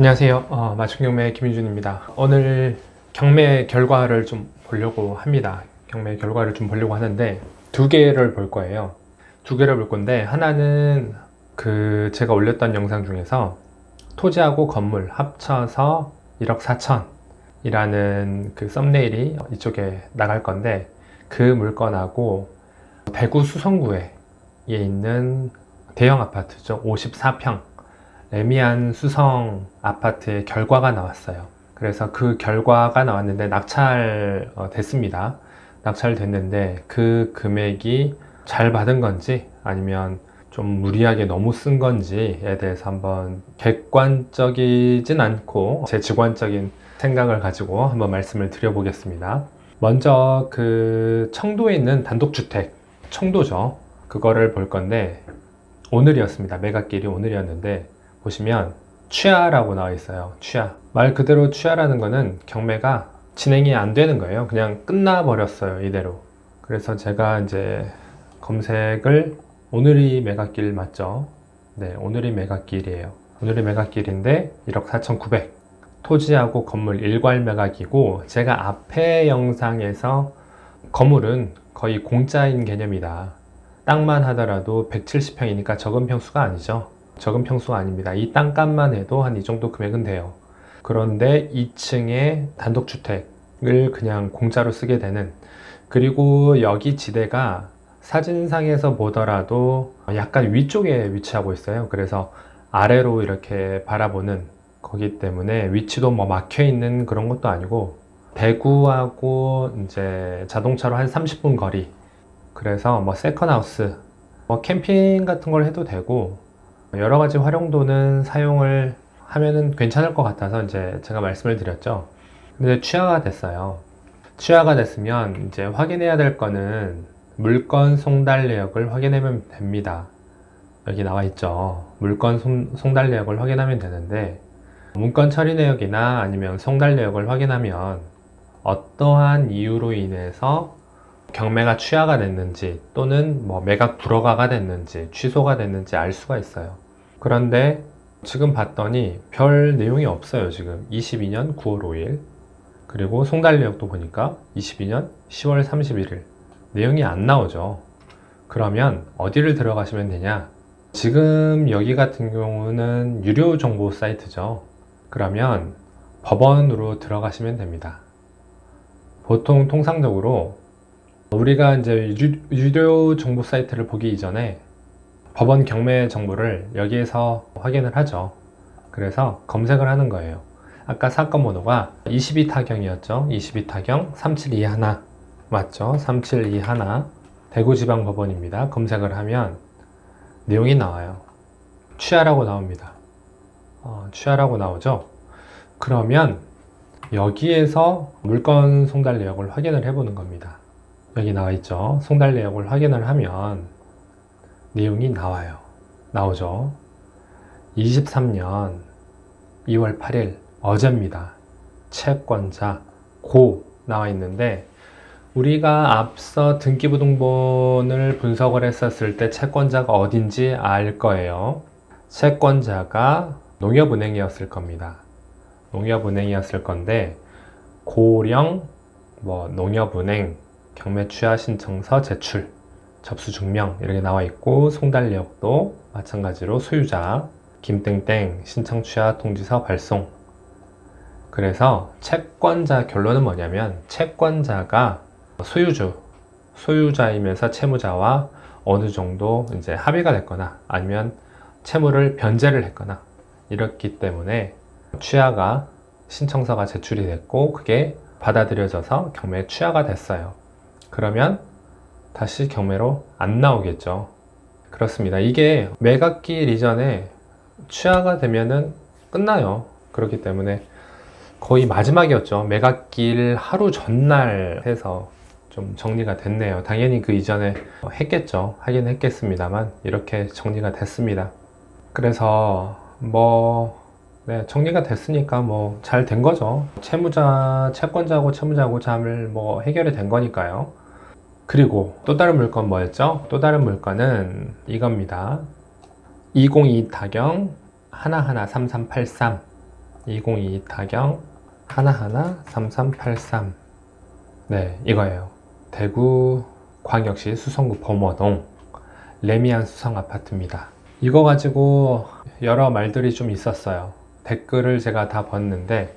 안녕하세요. 어, 맞춤경매 김윤준입니다. 오늘 경매 결과를 좀 보려고 합니다. 경매 결과를 좀 보려고 하는데 두 개를 볼 거예요. 두 개를 볼 건데 하나는 그 제가 올렸던 영상 중에서 토지하고 건물 합쳐서 1억 4천이라는 그 썸네일이 이쪽에 나갈 건데 그 물건하고 대구 수성구에 있는 대형 아파트죠. 54평. 레미안 수성 아파트의 결과가 나왔어요. 그래서 그 결과가 나왔는데 낙찰 어, 됐습니다. 낙찰 됐는데 그 금액이 잘 받은 건지 아니면 좀 무리하게 너무 쓴 건지에 대해서 한번 객관적이진 않고 제 주관적인 생각을 가지고 한번 말씀을 드려보겠습니다. 먼저 그 청도에 있는 단독주택, 청도죠. 그거를 볼 건데 오늘이었습니다. 매각길이 오늘이었는데 보시면 취하라고 나와 있어요. 취하. 말 그대로 취하라는 거는 경매가 진행이 안 되는 거예요. 그냥 끝나 버렸어요. 이대로. 그래서 제가 이제 검색을 오늘이 매각길 맞죠? 네, 오늘이 매각길이에요. 오늘이 매각길인데 1억 4,900. 토지하고 건물 일괄 매각이고 제가 앞에 영상에서 건물은 거의 공짜인 개념이다. 땅만 하더라도 170평이니까 적은 평수가 아니죠. 적은 평수가 아닙니다. 이 땅값만 해도 한 이 정도 금액은 돼요. 그런데 2층에 단독주택을 그냥 공짜로 쓰게 되는 그리고 여기 지대가 사진상에서 보더라도 약간 위쪽에 위치하고 있어요. 그래서 아래로 이렇게 바라보는 거기 때문에 위치도 뭐 막혀 있는 그런 것도 아니고 대구하고 이제 자동차로 한 30분 거리. 그래서 뭐 세컨하우스, 뭐 캠핑 같은 걸 해도 되고 여러 가지 활용도는 사용을 하면은 괜찮을 것 같아서 이제 제가 말씀을 드렸죠. 근데 취하가 됐어요. 취하가 됐으면 이제 확인해야 될 거는 물건 송달 내역을 확인하면 됩니다. 여기 나와 있죠. 물건 송, 송달 내역을 확인하면 되는데 문건 처리 내역이나 아니면 송달 내역을 확인하면 어떠한 이유로 인해서 경매가 취하가 됐는지 또는 뭐 매각 불허가가 됐는지 취소가 됐는지 알 수가 있어요. 그런데 지금 봤더니 별 내용이 없어요. 지금 22년 9월 5일 그리고 송달 내역도 보니까 22년 10월 31일 내용이 안 나오죠. 그러면 어디를 들어가시면 되냐? 지금 여기 같은 경우는 유료 정보 사이트죠. 그러면 법원으로 들어가시면 됩니다. 보통 통상적으로 우리가 이제 유, 유료 정보 사이트를 보기 이전에 법원 경매 정보를 여기에서 확인을 하죠. 그래서 검색을 하는 거예요. 아까 사건 번호가 22타경이었죠. 22타경 3721 맞죠? 3721 대구지방법원입니다. 검색을 하면 내용이 나와요. 취하라고 나옵니다. 어, 취하라고 나오죠. 그러면 여기에서 물건 송달 내역을 확인을 해보는 겁니다. 여기 나와 있죠. 송달 내역을 확인을 하면 내용이 나와요. 나오죠. 23년 2월 8일 어제입니다. 채권자 고 나와 있는데 우리가 앞서 등기부등본을 분석을 했었을 때 채권자가 어딘지 알 거예요. 채권자가 농협은행이었을 겁니다. 농협은행이었을 건데 고령 뭐 농협은행 경매 취하 신청서 제출 접수 증명 이렇게 나와 있고 송달 내역도 마찬가지로 소유자 김땡땡 신청 취하 통지서 발송 그래서 채권자 결론은 뭐냐면 채권자가 소유주 소유자이면서 채무자와 어느 정도 이제 합의가 됐거나 아니면 채무를 변제를 했거나 이렇기 때문에 취하가 신청서가 제출이 됐고 그게 받아들여져서 경매 취하가 됐어요. 그러면 다시 경매로 안 나오겠죠. 그렇습니다. 이게 매각길 이전에 취하가 되면은 끝나요. 그렇기 때문에 거의 마지막이었죠. 매각길 하루 전날 해서 좀 정리가 됐네요. 당연히 그 이전에 했겠죠. 하긴 했겠습니다만 이렇게 정리가 됐습니다. 그래서 뭐 네, 정리가 됐으니까 뭐 잘 된 거죠. 채무자, 채권자하고 채무자하고 잠을 뭐 해결이 된 거니까요. 그리고 또 다른 물건 뭐였죠? 또 다른 물건은 이겁니다. 202 타경 하나하나 3383 202 타경 하나하나 3383 네 이거예요. 대구 광역시 수성구 범어동 레미안 수성 아파트입니다. 이거 가지고 여러 말들이 좀 있었어요. 댓글을 제가 다 봤는데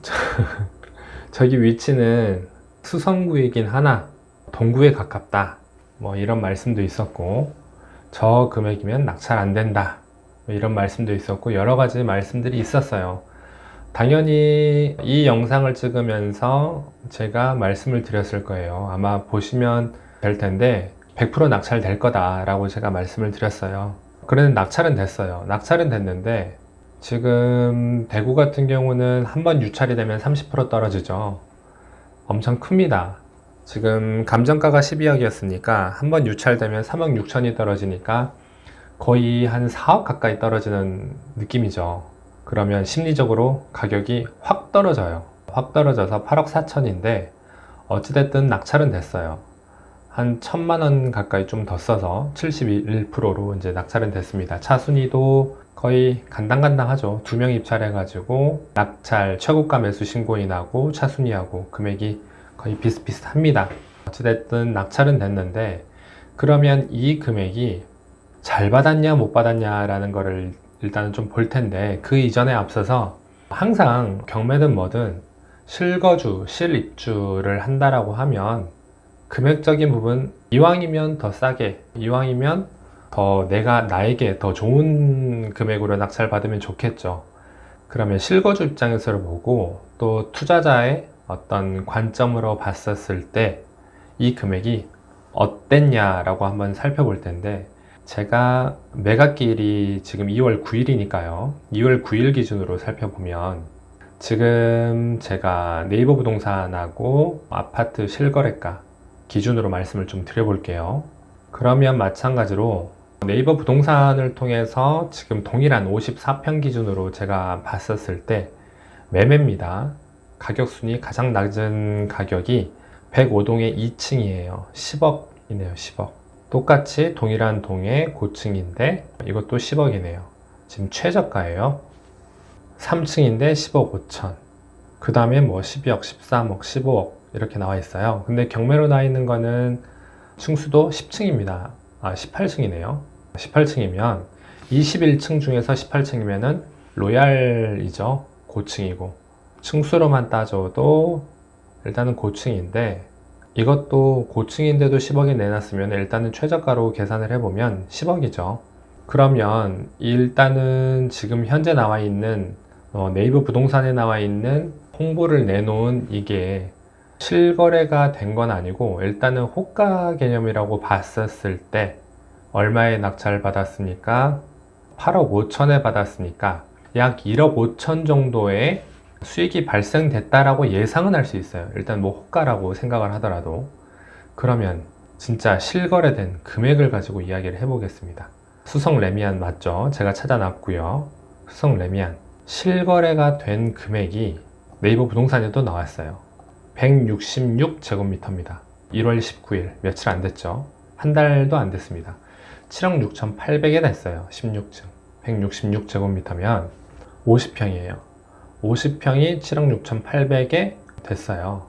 저기 위치는 수성구이긴 하나 동구에 가깝다. 뭐 이런 말씀도 있었고 저 금액이면 낙찰 안 된다. 뭐 이런 말씀도 있었고 여러 가지 말씀들이 있었어요. 당연히 이 영상을 찍으면서 제가 말씀을 드렸을 거예요. 아마 보시면 될 텐데 100% 낙찰 될 거다 라고 제가 말씀을 드렸어요. 그런데 낙찰은 됐어요. 낙찰은 됐는데 지금 대구 같은 경우는 한 번 유찰이 되면 30% 떨어지죠. 엄청 큽니다 지금 감정가가 12억이었으니까 한 번 유찰되면 3억 6천이 떨어지니까 거의 한 4억 가까이 떨어지는 느낌이죠. 그러면 심리적으로 가격이 확 떨어져요. 확 떨어져서 8억 4천인데 어찌됐든 낙찰은 됐어요. 한 천만 원 가까이 좀 더 써서 71%로 이제 낙찰은 됐습니다. 차순위도 거의 간당간당하죠. 두 명 입찰해가지고 낙찰 최고가 매수 신고인하고 차순위하고 금액이 거의 비슷비슷합니다. 어찌됐든 낙찰은 됐는데 그러면 이 금액이 잘 받았냐 못 받았냐라는 거를 일단은 좀 볼 텐데 그 이전에 앞서서 항상 경매든 뭐든 실거주, 실입주를 한다라고 하면 금액적인 부분 이왕이면 더 싸게 이왕이면 더 내가 나에게 더 좋은 금액으로 낙찰 받으면 좋겠죠. 그러면 실거주 입장에서 보고 또 투자자의 어떤 관점으로 봤었을 때 이 금액이 어땠냐라고 한번 살펴볼 텐데 제가 매각기일이 지금 2월 9일이니까요. 2월 9일 기준으로 살펴보면 지금 제가 네이버 부동산하고 아파트 실거래가 기준으로 말씀을 좀 드려볼게요. 그러면 마찬가지로 네이버 부동산을 통해서 지금 동일한 54평 기준으로 제가 봤었을 때 매매입니다. 가격 순위 가장 낮은 가격이 105동의 2층이에요. 10억이네요. 10억. 똑같이 동일한 동의 고층인데 이것도 10억이네요. 지금 최저가예요. 3층인데 10억 5천. 그 다음에 뭐 12억, 13억, 15억 이렇게 나와 있어요. 근데 경매로 나와 있는 거는 층수도 10층입니다. 아, 18층이네요. 18층이면 21층 중에서 18층이면은 로얄이죠. 고층이고. 층수로만 따져도 일단은 고층인데 이것도 고층인데도 10억이 내놨으면 일단은 최저가로 계산을 해보면 10억이죠. 그러면 일단은 지금 현재 나와 있는 어, 네이버 부동산에 나와 있는 홍보를 내놓은 이게 실거래가 된 건 아니고 일단은 호가 개념이라고 봤었을 때 얼마에 낙찰 받았으니까 8억 5천에 받았으니까 약 1억 5천 정도의 수익이 발생됐다라고 예상은 할 수 있어요. 일단 뭐 호가라고 생각을 하더라도 그러면 진짜 실거래된 금액을 가지고 이야기를 해보겠습니다. 수성 레미안 맞죠? 제가 찾아놨고요. 수성 레미안 실거래가 된 금액이 네이버 부동산에도 나왔어요. 166제곱미터입니다. 1월 19일 며칠 안 됐죠? 한 달도 안 됐습니다. 7억 6,800에 냈어요. 16층 166제곱미터면 50평이에요. 50평이 7억 6,800에 됐어요.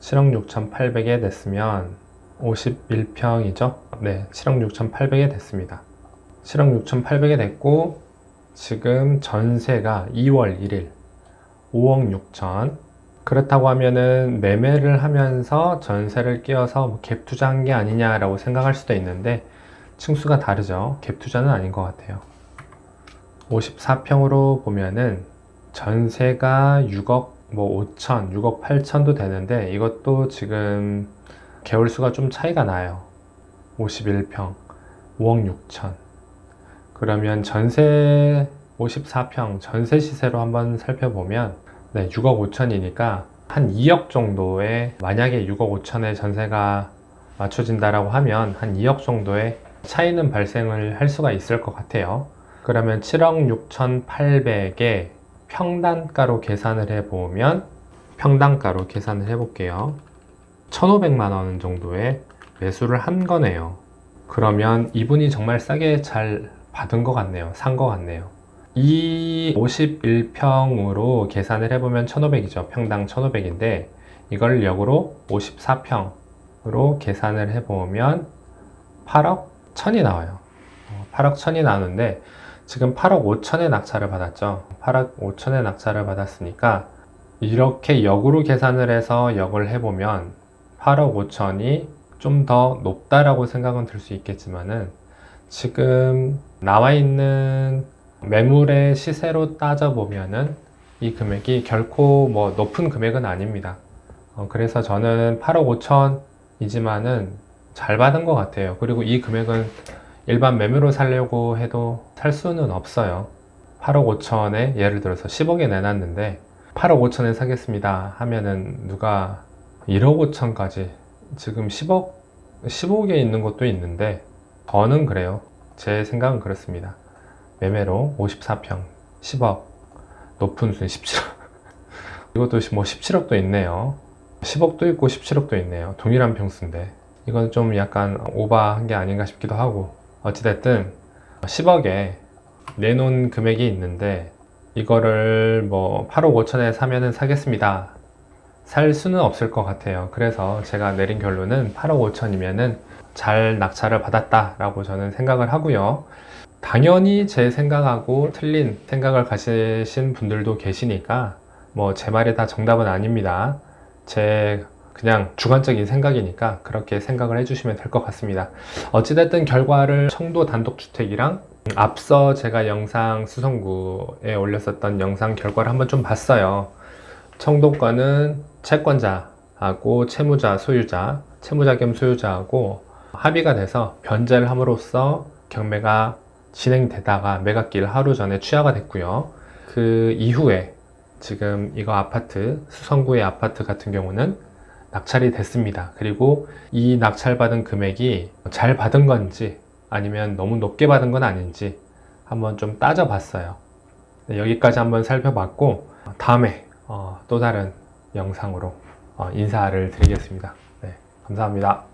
7억 6,800에 됐으면 51평이죠? 네, 7억 6,800에 됐습니다. 7억 6,800에 됐고 지금 전세가 2월 1일 5억 6천 그렇다고 하면은 매매를 하면서 전세를 끼워서 갭 투자한 게 아니냐라고 생각할 수도 있는데 층수가 다르죠. 갭 투자는 아닌 것 같아요. 54평으로 보면은 전세가 6억 뭐 5천, 6억 8천도 되는데 이것도 지금 개월 수가 좀 차이가 나요. 51평, 5억 6천. 그러면 전세 54평 전세 시세로 한번 살펴보면 네, 6억 5천이니까 한 2억 정도의 만약에 6억 5천의 전세가 맞춰진다라고 하면 한 2억 정도의 차이는 발생을 할 수가 있을 것 같아요. 그러면 7억 6천 8백에 평단가로 계산을 해보면 평단가로 계산을 해볼게요. 1,500만 원 정도의 매수를 한 거네요. 그러면 이분이 정말 싸게 잘 받은 것 같네요. 산 것 같네요. 이 51평으로 계산을 해보면 1500이죠. 평당 1500인데 이걸 역으로 54평으로 계산을 해보면 8억 1000이 나와요. 어, 8억 1000이 나오는데 지금 8억 5천의 낙찰을 받았죠. 8억 5천의 낙찰을 받았으니까 이렇게 역으로 계산을 해서 역을 해보면 8억 5천이 좀 더 높다라고 생각은 들 수 있겠지만은 지금 나와 있는 매물의 시세로 따져보면은 이 금액이 결코 뭐 높은 금액은 아닙니다. 어, 그래서 저는 8억 5천이지만은 잘 받은 것 같아요. 그리고 이 금액은 일반 매매로 살려고 해도 살 수는 없어요. 8억 5천에 예를 들어서 10억에 내놨는데 8억 5천에 사겠습니다 하면은 누가 1억 5천까지 지금 10억 15억에 있는 것도 있는데 저는 그래요. 제 생각은 그렇습니다. 매매로 54평 10억 높은 순 17억 이것도 뭐 17억도 있네요. 10억도 있고 17억도 있네요. 동일한 평수인데 이건 좀 약간 오버한 게 아닌가 싶기도 하고 어찌됐든 10억에 내놓은 금액이 있는데 이거를 뭐 8억 5천에 사면은 사겠습니다. 살 수는 없을 것 같아요. 그래서 제가 내린 결론은 8억 5천이면은 잘 낙찰을 받았다라고 저는 생각을 하고요. 당연히 제 생각하고 틀린 생각을 가지신 분들도 계시니까 뭐 제 말이 다 정답은 아닙니다. 제 그냥 주관적인 생각이니까 그렇게 생각을 해주시면 될 것 같습니다. 어찌됐든 결과를 청도 단독주택이랑 앞서 제가 영상 수성구에 올렸었던 영상 결과를 한번 좀 봤어요. 청도권은 채권자하고 채무자, 소유자, 채무자 겸 소유자하고 합의가 돼서 변제를 함으로써 경매가 진행되다가 매각기일 하루 전에 취하가 됐고요. 그 이후에 지금 이거 아파트, 수성구의 아파트 같은 경우는 낙찰이 됐습니다. 그리고 이 낙찰받은 금액이 잘 받은 건지 아니면 너무 높게 받은 건 아닌지 한번 좀 따져봤어요. 네, 여기까지 한번 살펴봤고 다음에 어, 또 다른 영상으로 어, 인사를 드리겠습니다. 네, 감사합니다.